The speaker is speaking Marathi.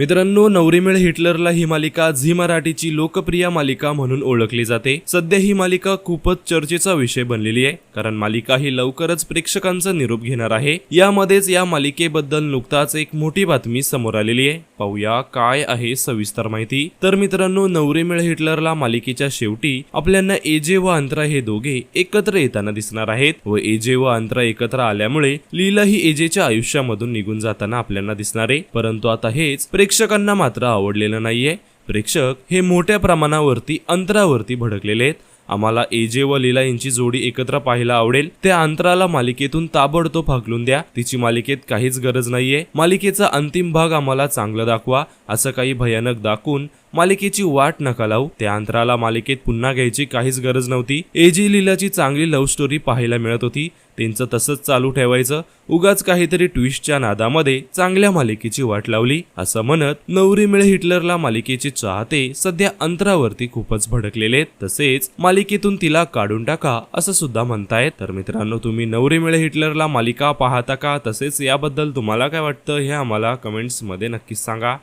मित्रांनो नवरीमेळ हिटलरला ही मालिका झी मराठीची लोकप्रिय मालिका म्हणून ओळखली जाते. सध्या ही मालिका खूपच चर्चेचा विषय बनलेली आहे कारण मालिका ही लवकरच प्रेक्षकांचा निरोप घेणार आहे. यामध्येच या मालिकेबद्दल नुकताच एक मोठी बातमी समोर आलेली आहे. पाहूया काय आहे सविस्तर माहिती. तर मित्रांनो नवरीमेळ हिटलरला मालिकेच्या शेवटी आपल्याला एजे व अंतरा हे दोघे एकत्र येताना दिसणार आहेत व एजे व अंतरा एकत्र आल्यामुळे लीला ही एजेच्या आयुष्यामधून निघून जाताना आपल्याला दिसणार आहे. परंतु आता हेच प्रेक्षकांना मात्र आवडलेलं नाहीये. प्रेक्षक हे मोठ्या प्रमाणावरती अंतरावरती भडकलेले आहेत. आम्हाला एजे व लीला यांची जोडी एकत्र पाहायला आवडेल. त्या अंतराला मालिकेतून ताबडतोब हाकलून द्या. तिची मालिकेत काहीच गरज नाहीये. मालिकेचा अंतिम भाग आम्हाला चांगला दाखवा. असं काही भयानक दाखवून मालिकेची वाट नका लावू. त्या अंतराला मालिकेत पुन्हा घ्यायची काहीच गरज नव्हती. एजी लीलाची चांगली लव्ह स्टोरी पाहायला मिळत होती. त्यांचं तसंच चालू ठेवायचं. उगाच काहीतरी ट्विस्टच्या नादामध्ये चांगल्या मालिकेची वाट लावली. असं म्हणत नवरी मिळे हिटलरला मालिकेचे चाहते सध्या अंतरावरती खूपच भडकलेले आहेत. तसेच मालिकेतून तिला काढून टाका असं सुद्धा म्हणतायत. तर मित्रांनो तुम्ही नवरी मिळ हिटलरला मालिका पाहता का? तसेच याबद्दल तुम्हाला काय वाटतं हे आम्हाला कमेंट्समध्ये नक्कीच सांगा.